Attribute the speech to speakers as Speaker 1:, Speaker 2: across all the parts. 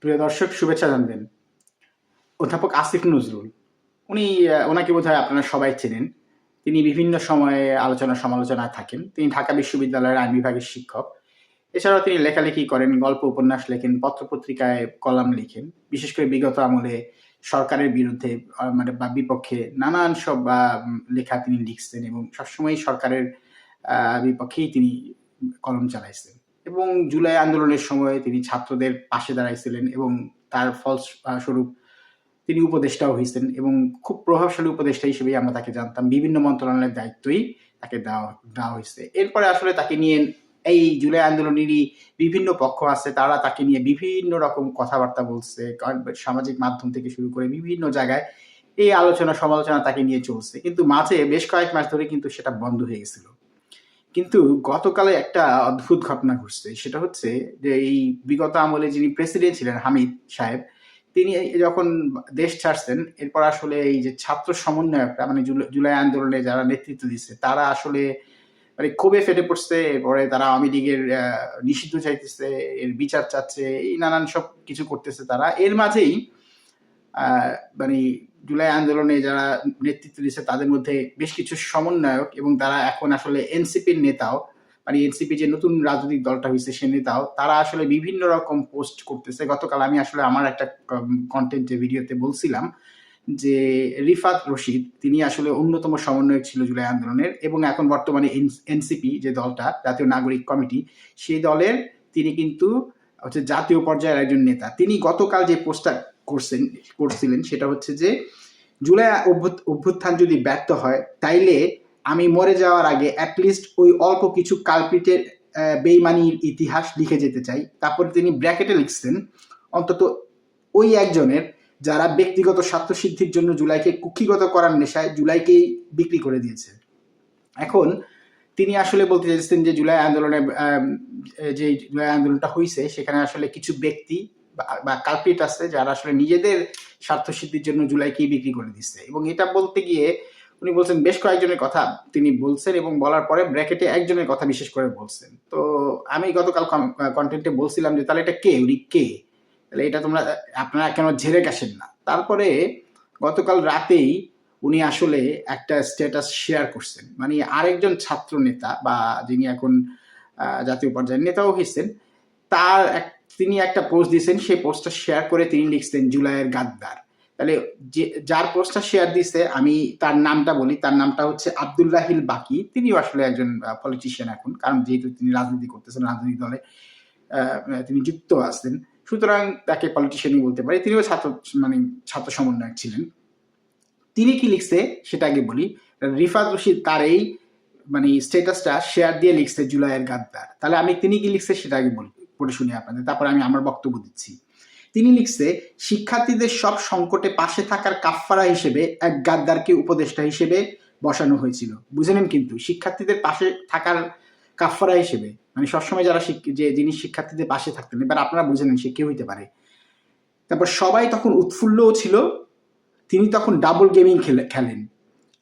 Speaker 1: প্রিয় দর্শক, শুভেচ্ছা জানবেন। অধ্যাপক আসিফ নজরুল, উনি ওনাকে বোধহয় আপনারা সবাই চেনেন। তিনি বিভিন্ন সময়ে আলোচনা সমালোচনায় থাকেন। তিনি ঢাকা বিশ্ববিদ্যালয়ের আইন বিভাগের শিক্ষক। এছাড়াও তিনি লেখালেখি করেন, গল্প, উপন্যাস লেখেন, পত্রপত্রিকায় কলাম লিখেন। বিশেষ করে বিগত আমলে সরকারের বিরুদ্ধে মানে বা বিপক্ষে নানান সব লেখা তিনি লিখছেন এবং সবসময় সরকারের বিপক্ষেই তিনি কলম চালাইছেন। এবং জুলাই আন্দোলনের সময় তিনি ছাত্রদের পাশে দাঁড়াইছিলেন এবং তার ফল স্বরূপ তিনি উপদেষ্টাও হয়েছেন এবং খুব প্রভাবশালী উপদেষ্টা হিসেবেই আমরা তাকে জানতাম। বিভিন্ন মন্ত্রণালয়ের দায়িত্বই তাকে দেওয়া দেওয়া হয়েছে এরপরে আসলে তাকে নিয়ে এই জুলাই আন্দোলনেরই বিভিন্ন পক্ষ আছে, তারা তাকে নিয়ে বিভিন্ন রকম কথাবার্তা বলছে সামাজিক মাধ্যম থেকে শুরু করে বিভিন্ন জায়গায় এই আলোচনা সমালোচনা তাকে নিয়ে চলছে। কিন্তু মাঝে বেশ কয়েক মাস ধরে কিন্তু সেটা বন্ধ হয়ে গেছিল। কিন্তু গতকালে একটা অদ্ভুত ঘটনা ঘটছে। সেটা হচ্ছে যে এই বিগত আমলে যিনি প্রেসিডেন্ট ছিলেন হামিদ সাহেব, তিনি যখন দেশ ছাড়ছেন, এরপর আসলে এই যে ছাত্র সমন্বয়করা মানে জুলাই- আন্দোলনে যারা নেতৃত্ব দিচ্ছে, তারা আসলে মানে ক্ষোভে ফেটে পড়ছে এরপরে তারা আওয়ামী লীগের নিষিদ্ধ চাইতেছে, এর বিচার চাচ্ছে, এই নানান সব কিছু করতেছে তারা। এর মাঝেই মানে জুলাই আন্দোলনে যারা নেতৃত্ব দিচ্ছে তাদের মধ্যে বেশ কিছু সমন্বয়ক এবং তারা এখন আসলে এনসিপির নেতাও মানে এনসিপি যে নতুন রাজনৈতিক দলটা হয়েছে সে নেতাও, তারা আসলে বিভিন্ন রকম পোস্ট করতেছে। গতকাল আমি আসলে আমার একটা কন্টেন্টে ভিডিওতে বলছিলাম যে রিফাত রশিদ, তিনি আসলে অন্যতম সমন্বয়ক ছিল জুলাই আন্দোলনের এবং এখন বর্তমানে এনসিপি যে দলটা, জাতীয় নাগরিক কমিটি, সেই দলের, তিনি কিন্তু হচ্ছে জাতীয় পর্যায়ের একজন নেতা। তিনি গতকাল যে পোস্টটা করছেন, করছিলেন সেটা হচ্ছে যে, জুলাই অভ্যুত- অভ্যুত্থান যদি ব্যর্থ হয়, তাইলে আমি মরে যাওয়ার আগে অ্যাটলিস্ট ওই অল্প কিছু কালপিটের বেইমানির ইতিহাস লিখে যেতে চাই। তারপর তিনি ব্র্যাকেটে লিখছেন, অন্তত ওই একজনের যারা ব্যক্তিগত স্বার্থসিদ্ধির জন্য জুলাইকে কুক্ষিগত করার নেশায় জুলাইকেই বিক্রি করে দিয়েছে। এখন তিনি আসলে বলতে চাইছেন যে জুলাই আন্দোলনে যে জুলাই আন্দোলনটা হয়েছে সেখানে আসলে কিছু ব্যক্তি বা- কালপিট আছে যারা আসলে নিজেদের স্বার্থসিদ্ধির জন্য জুলাইকেই বিক্রি করে দিচ্ছে। এবং এটা বলতে গিয়ে উনি বলছেন বেশ কয়েকজনের কথা তিনি বলছেন এবং বলার পরে ব্র্যাকেটে একজনের কথা বিশেষ করে বলছেন। তো আমি গতকাল কন্টেন্টে বলছিলাম যে তাহলে এটা কে? উনি কে? তাহলে এটা তোমরা, আপনারা কেন ঝেড়ে গেছেন না? তারপরে গতকাল রাতেই উনি আসলে একটা স্ট্যাটাস শেয়ার করছেন। মানে আরেকজন ছাত্র নেতা বা যিনি এখন জাতীয় পর্যায়ের নেতাও হয়েছেন, তার এক- তিনি একটা পোস্ট দিয়েছেন, সেই পোস্টটা শেয়ার করে তিনি লিখছেন জুলাইয়ের গাদ্দার। তাহলে যে, যার পোস্টটা শেয়ার দিছে আমি তার নামটা বলি, তার নামটা হচ্ছে আবদুল্লাহিল বাকি। তিনিও আসলে একজন পলিটিশিয়ান এখন, কারণ যেহেতু তিনি রাজনীতি করতেছেন, রাজনৈতিক দলে তিনি যুক্ত আছেন। সুতরাং তাকে পলিটিশিয়ানই বলতে পারি। তিনিও ছাত্র মানে ছাত্র সমন্বয়ক ছিলেন। তিনি কি লিখছে সেটা আগে বলি। রিফাত রশিদ তার এই মানে স্ট্যাটাসটা শেয়ার দিয়ে লিখছে জুলাইয়ের গাদ্দার। তাহলে আমি তিনি কি লিখছে সেটা আগে বলি, পড়ে শুনি আপনাদের। তারপরে আমি আমার বক্তব্য দিচ্ছি। তিনি লিখছে, শিক্ষার্থীদের সব সংকটে পাশে থাকার কাফফারা হিসেবে এক গাদ্দারকে উপদেষ্টা হিসেবে বসানো হয়েছিল। বুঝে নেন কিন্তু, শিক্ষার্থীদের পাশে থাকার কাফফারা হিসেবে। মানে সবসময় যারা যে যিনি শিক্ষার্থীদের পাশে থাকতেন, এবার আপনারা বুঝে নেন সে কেউ হইতে পারে। তারপর সবাই তখন উৎফুল্লও ছিল। তিনি তখন ডাবল গেমিং খেলে, খেলেন।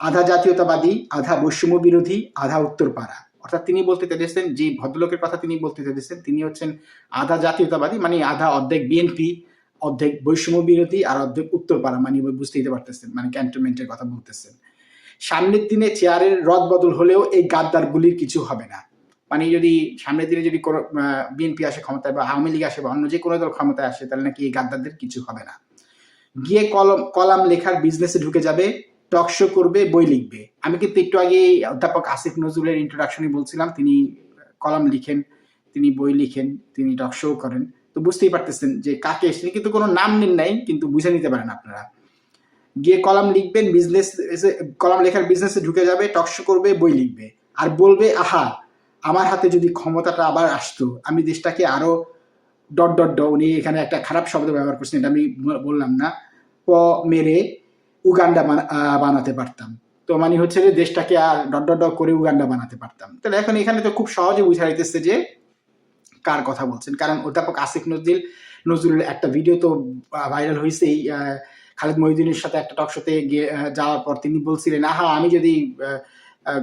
Speaker 1: আধা জাতীয়তাবাদী, আধা বৈষম্য বিরোধী, আধা উত্তরপাড়া। অর্থাৎ তিনি বলতে চাইছেন যে ভদ্রলোকের কথা তিনি বলতে চাইছেন তিনি হচ্ছেন আধা জাতীয়তাবাদী মানে আধা অর্ধেক বিএনপি অর্ধেক বৈষম্য বিরোধী আর অর্ধেক উত্তরপাড়া মানে বুঝতেই পারতেছেন মানে ক্যান্টনমেন্টের কথা বলতেছেন। সামনের দিনে চেয়ারের রদ বদল হলেও এই গাদ্দারগুলির কিছু হবে না। মানে যদি সামনের দিনে যদি কোনো বিএনপি আসে ক্ষমতায় বা আওয়ামী লীগ আসে বা অন্য যে কোনো দল ক্ষমতায় আসে, তাহলে নাকি এই গাদ্দারদের কিছু হবে না। গিয়ে কলম, কলাম লেখার বিজনেসে ঢুকে যাবে টক শো করবে, বই লিখবে। আমি কিন্তু একটু আগে অধ্যাপক আসিফ নজরুলের ইন্ট্রোডাকশনে বলছিলাম, তিনি কলাম লিখেন, তিনি বই লিখেন, তিনি টক শো করেন। তো বুঝতেই পারতেছেন যে কাকে তিনি কিন্তু কোনো নাম নেন নাই, কিন্তু বুঝে নিতে পারেন আপনারা। গিয়ে কলাম লিখবেন বিজনেস কলাম লেখার বিজনেসে ঢুকে যাবে টক শো করবে, বই লিখবে। আর বলবে, আহা, আমার হাতে যদি ক্ষমতাটা আবার আসতো, আমি দেশটাকে আরও ডট ডট ড উনি এখানে একটা খারাপ শব্দ ব্যবহার করছেন, এটা আমি বললাম না। প মেরে উগান্ডা বানা- বানাতে পারতাম। তো মানে হচ্ছে যে দেশটাকে আর ডট ডট করে উগান্ডা বানাতে পারতাম। তাহলে এখন এখানে তো খুব সহজে বুঝা যাইতেছে যে কার কথা বলছেন। কারণ অধ্যাপক আসিফ নজরুল নজরুলের একটা ভিডিও তো ভাইরাল হয়েছেই আহ, খালেদ মহিউদ্দিনের সাথে একটা টক শোতে গিয়ে যাওয়ার পর তিনি বলছিলেন আহা আমি যদি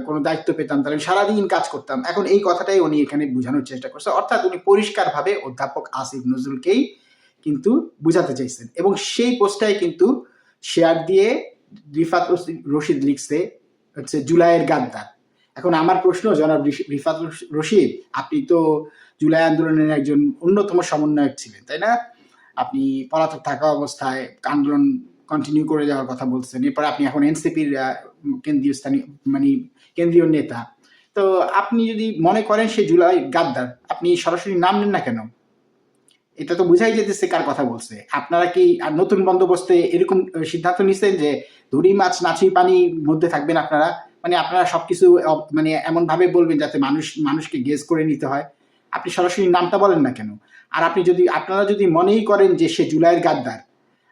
Speaker 1: কোনো দায়িত্ব পেতাম তাহলে সারাদিন কাজ করতাম। এখন এই কথাটাই উনি এখানে বোঝানোর চেষ্টা করছে। অর্থাৎ উনি পরিষ্কারভাবে অধ্যাপক আসিফ নজরুলকেই কিন্তু বুঝাতে চাইছেন। এবং সেই পোস্টটাই কিন্তু শেয়ার দিয়ে রিফাত রশিদ- লিখছে, হচ্ছে জুলাইয়ের গাদ্দার। এখন আমার প্রশ্ন, জনাব রিফাত রশিদ, আপনি তো জুলাই আন্দোলনের একজন অন্যতম সমন্বয়ক ছিলেন, তাই না? আপনি পলাতক থাকা অবস্থায় আন্দোলন কন্টিনিউ করে যাওয়ার কথা বলছেন, এরপর আপনি এখন এনসিপির কেন্দ্রীয় স্থানীয় মানে কেন্দ্রীয় নেতা। তো আপনি যদি মনে করেন সে জুলাই গাদ্দার, আপনি সরাসরি নাম নেন না কেন? এটা তো বুঝাই যেতেছে কার কথা বলছে। আপনারা কি আর নতুন বন্দোবস্তে এরকম সিদ্ধান্ত নিচ্ছেন যে দড়ি মাছ নাচি পানির মধ্যে থাকবেন আপনারা? মানে আপনারা সবকিছু মানে এমন ভাবে বলবেন যাতে মানুষ মানুষকে গেজ করে নিতে হয়। আপনি সরাসরি নামটা বলেন না কেন? আর আপনি যদি আপনারা যদি মনেই করেন যে সে জুলাইয়ের গাদ্দার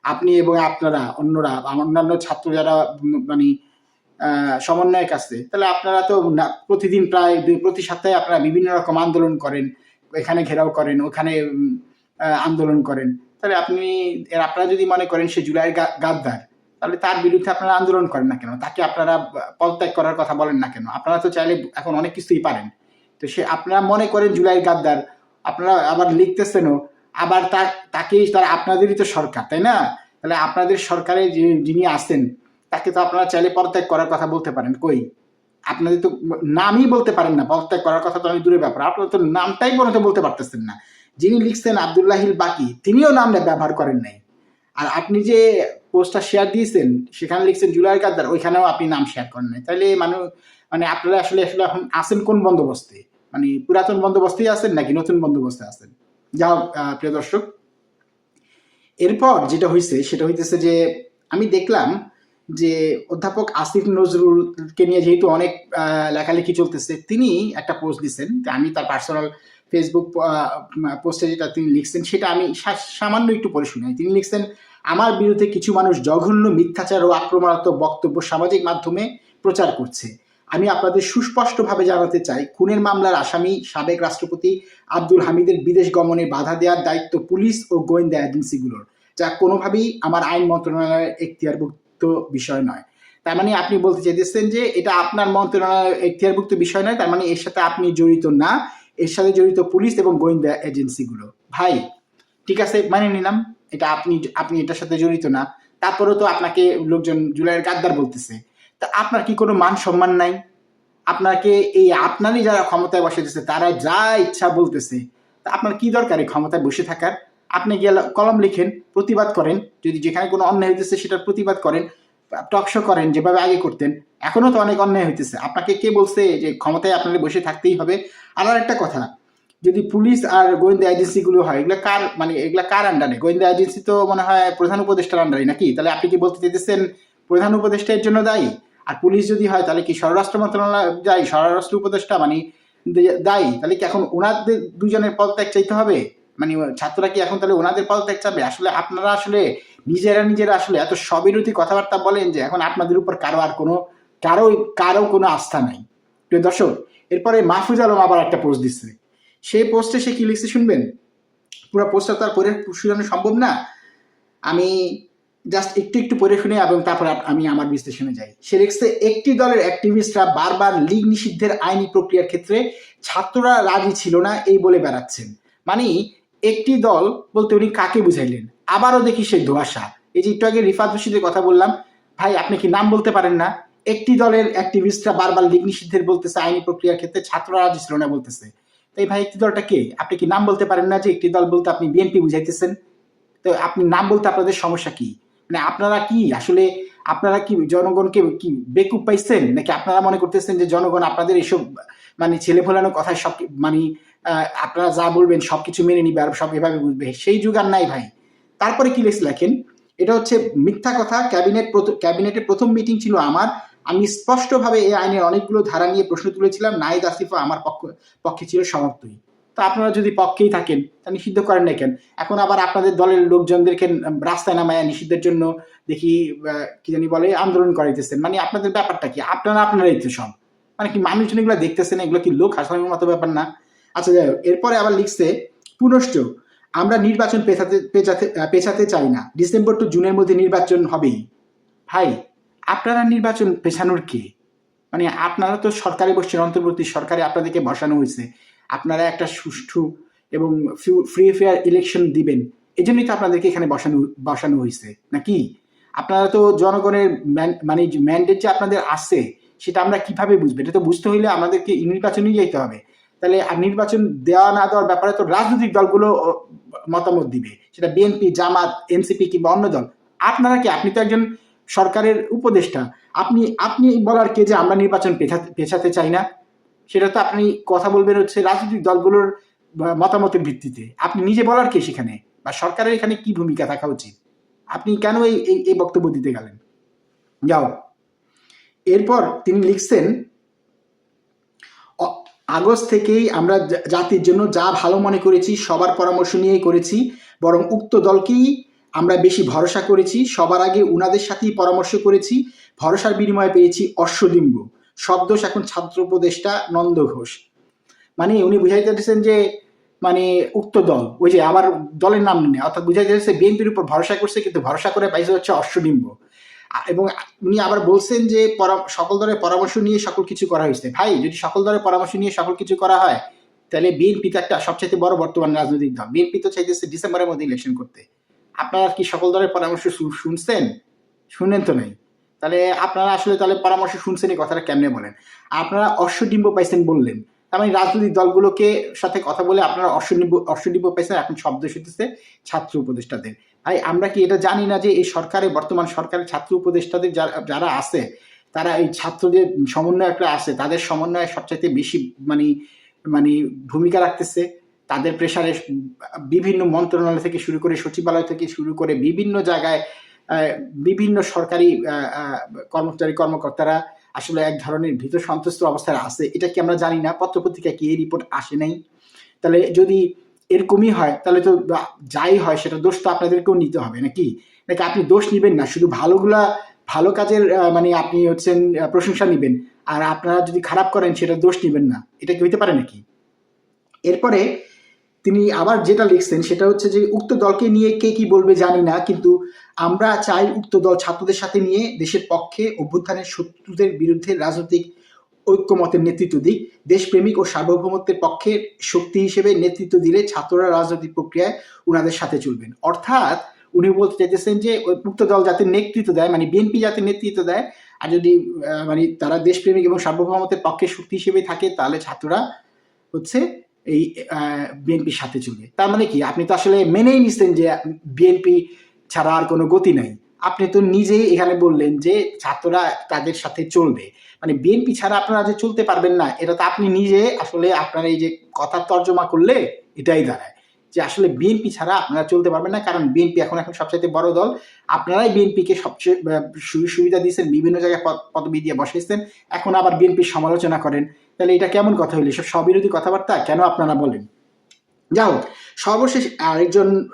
Speaker 1: আপনি এবং আপনারা অন্যরা অন্যান্য ছাত্র যারা মানে আহ, সমন্বয়ক আছে তাহলে আপনারা তো প্রতিদিন প্রায় দুই প্রতি সপ্তাহে আপনারা বিভিন্ন রকম আন্দোলন করেন এখানে ঘেরাও করেন ওখানে আন্দোলন করেন। তাহলে আপনি আপনারা যদি মনে করেন সে জুলাইয়ের গাদ্দার, তাহলে তার বিরুদ্ধে আপনারা আন্দোলন করেন না কেন? তাকে আপনারা পদত্যাগ করার কথা বলেন না কেন? আপনারা তো চাইলে এখন অনেক কিছুই পারেন। তো সে আপনারা মনে করেন জুলাইয়ের গাদ্দার, আপনারা আবার লিখতেছেনও, আবার তা তাকেই তার আপনাদেরই তো সরকার, তাই না? তাহলে আপনাদের সরকারে যিনি আসেন তাকে তো আপনারা চাইলে পদত্যাগ করার কথা বলতে পারেন। কই? আপনাদের তো নামই বলতে পারেন না। পদত্যাগ করার কথা তো অনেক দূরের ব্যাপার। আপনারা তো নামটাই পর্যন্ত বলতে পারতেছেন না। যিনি লিখছেন আবদুল্লাহিল বাকি তিনিও নাম ব্যবহার করেন নাই। আর আপনি যে পোস্টটা শেয়ার দিয়েছেন সেখানে লিখছেন জুলাই গাদ্দার ওইখানেও আপনি নাম শেয়ার করেন নাই। তাহলে মানুষ মানে আপনারা আসলে আসলে এখন আছেন কোন বন্দোবস্তে? মানে পুরাতন বন্দোবস্তেই আছেন নাকি নতুন বন্দোবস্তে আছেন? যা হোক, প্রিয় দর্শক এরপর যেটা হয়েছে সেটা হইতেছে যে আমি দেখলাম যে অধ্যাপক আসিফ নজরুলকে নিয়ে যেহেতু অনেক লেখালেখি চলতেছে তিনি একটা পোস্ট দিচ্ছেন আমি তার পার্সোনাল ফেসবুক পোস্টে যেটা তিনি লিখছেন, সেটা আমি সামান্য একটু পড়ে শুনি তিনি লিখছেন, আমার বিরুদ্ধে কিছু মানুষ জঘন্য মিথ্যাচার ও আক্রমণাত্মক বক্তব্য সামাজিক মাধ্যমে প্রচার করছে। আমি আপনাদের সুস্পষ্টভাবে জানাতে চাই, খুনের মামলার আসামি সাবেক রাষ্ট্রপতি আব্দুল হামিদের বিদেশ গমনে বাধা দেওয়ার দায়িত্ব পুলিশ ও গোয়েন্দা এজেন্সিগুলোর, যা কোনোভাবেই আমার আইন মন্ত্রণালয়ের এখতিয়ারভুক্ত বিষয় নয়। তার মানে আপনি বলতে চাইতেছেন যে এটা আপনার মন্ত্রণালয়ের এখতিয়ারভুক্ত বিষয় নয়, তার মানে এর সাথে আপনি জড়িত না। এর সাথে জড়িত পুলিশ এবং গোয়েন্দা এজেন্সিগুলো। ভাই, ঠিক আছে মানে নিলাম। এটা আপনি আপনি এটার সাথে জড়িত না। তারপরেও তো আপনাকে লোকজন জুলাইয়ের গাদ্দার বলতেছে। তা আপনার কি কোনো মান সম্মান নাই? আপনাকে এই আপনারই যারা ক্ষমতায় বসে দিচ্ছে তারা যা ইচ্ছা বলতেছে, তা আপনার কি দরকার এই ক্ষমতায় বসে থাকার? আপনি গিয়ে কলম লিখেন, প্রতিবাদ করেন। যদি যেখানে কোনো অন্যায় হইতেছে, সেটার প্রতিবাদ করেন। টকশো করেন, যেভাবে আগে করতেন এখনও তো অনেক অন্যায় হইতেছে। আপনাকে কে বলছে যে ক্ষমতায় আপনাদের বসে থাকতেই হবে? আর একটা কথা, যদি পুলিশ আর গোয়েন্দা এজেন্সিগুলো হয়, এগুলো কার মানে এগুলো কার আন্ডারে গোয়েন্দা এজেন্সি তো মনে হয় প্রধান উপদেষ্টার আন্ডারে নাকি? তাহলে আপনি কি বলতে চাইতেছেন প্রধান উপদেষ্টা এর জন্য দায়ী? আর পুলিশ যদি হয়, তাহলে কি স্বরাষ্ট্র মন্ত্রণালয় দায়ী? স্বরাষ্ট্র উপদেষ্টা মানে দায়ী? তাহলে কি এখন ওনাদের দুজনের পদত্যাগ চাইতে হবে? মানে ছাত্ররা কি এখন তাহলে ওনাদের পদত্যাগ চাবে? আসলে আপনারা আসলে নিজেরা নিজেরা আসলে এত স্ববিরোধী কথাবার্তা বলেন যে এখন আপনাদের উপর কারও আর কোনো, কারও কারও কোনো আস্থা নাই। দর্শক, এরপরে মাহফুজ আলম আবার একটা পোস্ট দিচ্ছে। সেই পোস্টে সে কি লিখছে শুনবেন? পুরো পোস্টটা তো আর পড়ে শুনানো সম্ভব না। আমি জাস্ট একটু একটু পড়ে শুনে এবং তারপর আমি আমার বিশ্লেষণে যাই। সে লিখছে, একটি দলের অ্যাক্টিভিস্টরা বারবার লীগ নিষিদ্ধের আইনি প্রক্রিয়ার ক্ষেত্রে ছাত্ররা রাজি ছিল না, এই বলে বেড়াচ্ছেন। মানে একটি দল বলতে উনি কাকে বুঝাইলেন? আবারও দেখি সেই ধোয়াশা। এই যে একটু আগে রিফাত রশিদের কথা বললাম, ভাই, আপনি কি নাম বলতে পারেন না? একটি দলের অ্যাক্টিভিস্টরা বারবার লীগ নিষিদ্ধের বলতেছে, আইনি প্রক্রিয়ার ক্ষেত্রে ছাত্ররা রাজি ছিল না বলতেছে। তাই ভাই, একটি দলটা কে? আপনি কি নাম বলতে পারেন না যে একটি দল বলতে আপনি বিএনপি বুঝাইতেছেন? তো আপনি নাম বলতে আপনাদের সমস্যা কি? মানে আপনারা কি? আসলে আপনারা কি জনগণকে কি বেকুব পাইছেন? নাকি আপনারা মনে করতেছেন যে জনগণ আপনাদের এইসব মানে ছেলে ফোলানো কথায় সব মানে আপনারা যা বলবেন সবকিছু মেনে নিবে আর সব এভাবে বুঝবে? সেই যুগ আর নাই ভাই। তারপরে কি লেখ লেখেন? এটা হচ্ছে মিথ্যা কথা। ক্যাবিনেট ক্যাবিনেটের প্রথম মিটিং ছিল আমার। আমি স্পষ্টভাবে এই আইনের অনেকগুলো ধারা নিয়ে প্রশ্ন তুলেছিলাম। নাহিদ আসিফও আমার পক্ষ, পক্ষে ছিল সমর্থই। তো আপনারা যদি পক্ষেই থাকেন, তা নিষিদ্ধ করেন না কেন? এখন আবার আপনাদের দলের লোকজনদেরকে রাস্তায় নামায় নিষিদ্ধের জন্য দেখি কি জানি বলে, আন্দোলন করাইতেছেন। মানে আপনাদের ব্যাপারটা কি? আপনারা আপনারাই তো সব। মানে কি মানুষজন এগুলো দেখতেছেন? এগুলো কি লোক? হাসানোর মতো ব্যাপার না। আচ্ছা যাই হোক, এরপরে আবার লিখছে, পুনশ্চ আমরা নির্বাচন পেছাতে পেছাতে পেছাতে চাই না। ডিসেম্বর টু জুনের মধ্যে নির্বাচন হবেই। ভাই, আপনারা নির্বাচন পেছানোর কে? মানে আপনারা তো সরকারে বসছেন, অন্তর্বর্তী সরকারে আপনাদেরকে বসানো হয়েছে। আপনারা একটা সুষ্ঠু এবং ফ্রি ফেয়ার ইলেকশন দিবেন। এই জন্যই তো আপনাদেরকে এখানে বসানো বসানো হয়েছে, নাকি? আপনারা তো জনগণের মানে ম্যান্ডেট যে আপনাদের আছে, সেটা আমরা কীভাবে বুঝব? এটা তো বুঝতে হইলে আমাদেরকে নির্বাচনেই যেতে হবে। তাহলে আর নির্বাচন দেওয়া না দেওয়ার ব্যাপারে তো রাজনৈতিক দলগুলো মতামত দিবে। সেটা বিএনপি জামাত এনসিপি কিংবা অন্য দল। আপনারা কি, আপনি তো একজন সরকারের উপদেষ্টা। আপনি আপনি বলার কে যে আমরা নির্বাচন পেছাতে চাই না? সেটা তো আপনি কথা বলবেন হচ্ছে রাজনৈতিক দলগুলোর মতামতের ভিত্তিতে। আপনি নিজে বলার কে সেখানে? বা সরকারের এখানে কি ভূমিকা থাকা উচিত? আপনি কেন এই, এই- বক্তব্য দিতে গেলেন? যাও। এরপর তিনি লিখছেন আগস্ট থেকেই আমরা জাতির জন্য যা ভালো মনে করেছি, সবার পরামর্শ নিয়েই করেছি। বরং উক্ত দলকেই আমরা বেশি ভরসা করেছি, সবার আগে উনাদের সাথেই পরামর্শ করেছি, ভরসার বিনিময়ে পেয়েছি অশ্বডিম্ব সব দোষ এখন ছাত্র উপদেষ্টা নন্দ ঘোষ। মানে উনি বুঝাইতে চাইছেন যে মানে উক্ত দল, ওই যে আবার দলের নাম নেই, অর্থাৎ বুঝাইতে চাইছে বিএনপির উপর ভরসা করছে, কিন্তু ভরসা করে পাইছে হচ্ছে অশ্বডিম্ব আ- এবং উনি আবার বলছেন যে সকল দলের পরামর্শ নিয়ে সকল কিছু করা হয়েছে। ভাই, যদি সকল দলের পরামর্শ নিয়ে সকল কিছু করা হয়, তাহলে বিএনপি তো একটা সবচেয়ে বড় বর্তমান রাজনৈতিক দল। বিএনপি তো চাইতেছে ডিসেম্বরের মধ্যে ইলেকশন করতে। আপনারা কি সকল দলের পরামর্শ শুনছেন? শুনেন তো নেই? তাহলে আপনারা আসলে তাহলে পরামর্শ শুনছেন এই কথাটা কেমনে বলেন? আপনারা অশ্বডিম্ব পাইছেন বললেন। তার মানে রাজনৈতিক দলগুলোকে সাথে কথা বলে আপনারা অশ্বডিম্ব অশ্বডিম্ব পাইছেন, এখন শব্দ শুনতেছে ছাত্র উপদেষ্টাদের। আমরা কি এটা জানি না যে এই সরকারে, বর্তমান সরকারের ছাত্র উপদেষ্টাদের যারা আছে, তারা এই ছাত্রদের সমন্বয়করা আছে, তাদের সমন্বয়ে সবচাইতে বেশি মানে মানে ভূমিকা রাখতেছে। তাদের প্রেশারে বিভিন্ন মন্ত্রণালয় থেকে শুরু করে, সচিবালয় থেকে শুরু করে, বিভিন্ন জায়গায় বিভিন্ন সরকারি কর্মচারী কর্মকর্তারা আসলে এক ধরনের ভীত সন্ত্রস্ত অবস্থায় আছে। এটা কি আমরা জানি না? পত্রপত্রিকায় কি এই রিপোর্ট আসে নাই? তাহলে যদি এরকমই হয়, তাহলে তো যাই হয় সেটা দোষ তো আপনাদেরকেও নিতে হবে নাকি? নাকি আপনি দোষ নিবেন না? শুধু ভালোগুলা, ভালো কাজের মানে আপনি হচ্ছেন প্রশংসা নিবেন। আর আপনারা যদি খারাপ করেন সেটা দোষ নিবেন না। এটা কি হইতে পারে নাকি? এরপরে তিনি আবার যেটা লিখছেন সেটা হচ্ছে যে, উক্ত দলকে নিয়ে কে কি বলবে জানি না, কিন্তু আমরা চাই উক্ত দল ছাত্রদের সাথে নিয়ে দেশের পক্ষে অভ্যুত্থানের শত্রুদের বিরুদ্ধে রাজনৈতিক ঐক্যমতের নেতৃত্ব দিক দেশপ্রেমিক ও সার্বভৌমত্বের পক্ষে শক্তি হিসেবে নেতৃত্ব দিলে ছাত্ররা রাজনৈতিক প্রক্রিয়ায় উনাদের সাথে চলবেন। অর্থাৎ উনি বলতে চাইতেছেন যে, ওই উক্ত দল যাতে নেতৃত্ব দেয় মানে বিএনপি যাতে নেতৃত্ব দেয়, আর যদি মানে তারা দেশপ্রেমিক এবং সার্বভৌমত্বের পক্ষে শক্তি হিসেবে থাকে, তাহলে ছাত্ররা হচ্ছে এই বিএনপির সাথে চলবে। তার মানে কি? আপনি তো আসলে মেনেই নিচ্ছেন যে বিএনপি ছাড়া আর কোনো গতি নাই। আপনি তো নিজেই এখানে বললেন যে ছাত্ররা তাদের সাথে চলবে। মানে বিএনপি ছাড়া আপনারা যে চলতে পারবেন না, এটা তো আপনি নিজে আসলে আপনার এই যে কথা তর্জমা করলে এটাই দাঁড়ায়। যে আসলে বিএনপি ছাড়া আপনারা চলতে পারবেন না, কারণ বিএনপি এখন এখন সবচাইতে বড় দল। আপনারাই বিএনপিকে সবচেয়ে সুযোগ সুবিধা দিয়েছেন, বিভিন্ন জায়গায় পদ- পদবি দিয়ে বসাইছেন এখন আবার বিএনপির সমালোচনা করেন। তাহলে এটা কেমন কথা হইল এসব স্ববিরোধী কথাবার্তা? কেন আপনারা বলেন? যাই হোক, সর্বশেষ আরেকজন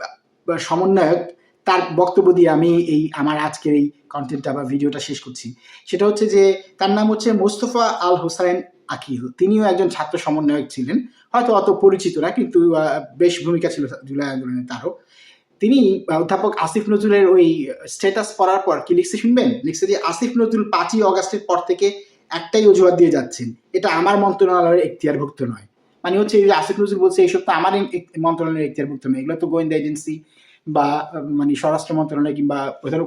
Speaker 1: সমন্বয়ক তার বক্তব্য দিয়ে আমি এই আমার আজকের এই কন্টেন্টটা বা ভিডিওটা শেষ করছি। সেটা হচ্ছে যে, তার নাম হচ্ছে মোস্তফা আল হোসাইন আকিল। তিনিও একজন ছাত্র সমন্বয়ক ছিলেন, হয়তো অত পরিচিত না, কিন্তু বেশ ভূমিকা ছিল জুলাই আন্দোলনে তারও তিনি অধ্যাপক আসিফ নজরুলের ওই স্ট্যাটাস পড়ার পর কি লিখছে শুনবেন? লিখছে যে, আসিফ নজরুল পাঁচই অগাস্টের পর থেকে একটাই অজুহাত দিয়ে যাচ্ছেন। এটা আমার মন্ত্রণালয়ের এখতিয়ারভুক্ত নয়। মানে হচ্ছে আসিফ নজরুল বলছে এইসব তো আমার মন্ত্রণালয়ের এখতিয়ারভুক্ত নয়। এগুলো তো গোয়েন্দা এজেন্সি বা মানে স্বরাষ্ট্র মন্ত্রণালয় কিংবা প্রধান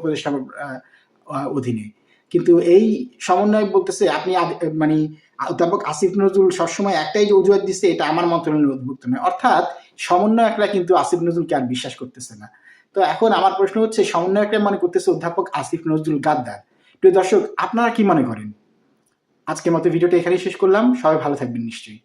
Speaker 1: আহ, অধীনে। কিন্তু এই সমন্বয় বলতেছে আপনি মানে অধ্যাপক আসিফ নজরুল সবসময় একটাই যে অজুহাত দিচ্ছে এটা আমার মন্ত্রণালয়ের অধিভুক্ত নয়। অর্থাৎ সমন্বয়করা কিন্তু আসিফ নজরুলকে আর বিশ্বাস করতেছে না। তো এখন আমার প্রশ্ন হচ্ছে সমন্বয়করা মনে করতেছে অধ্যাপক আসিফ নজরুল গাদ্দার। প্রিয় দর্শক আপনারা কি মনে করেন? আজকের মতো ভিডিওটা এখানেই শেষ করলাম। সবাই ভালো থাকবেন নিশ্চয়ই।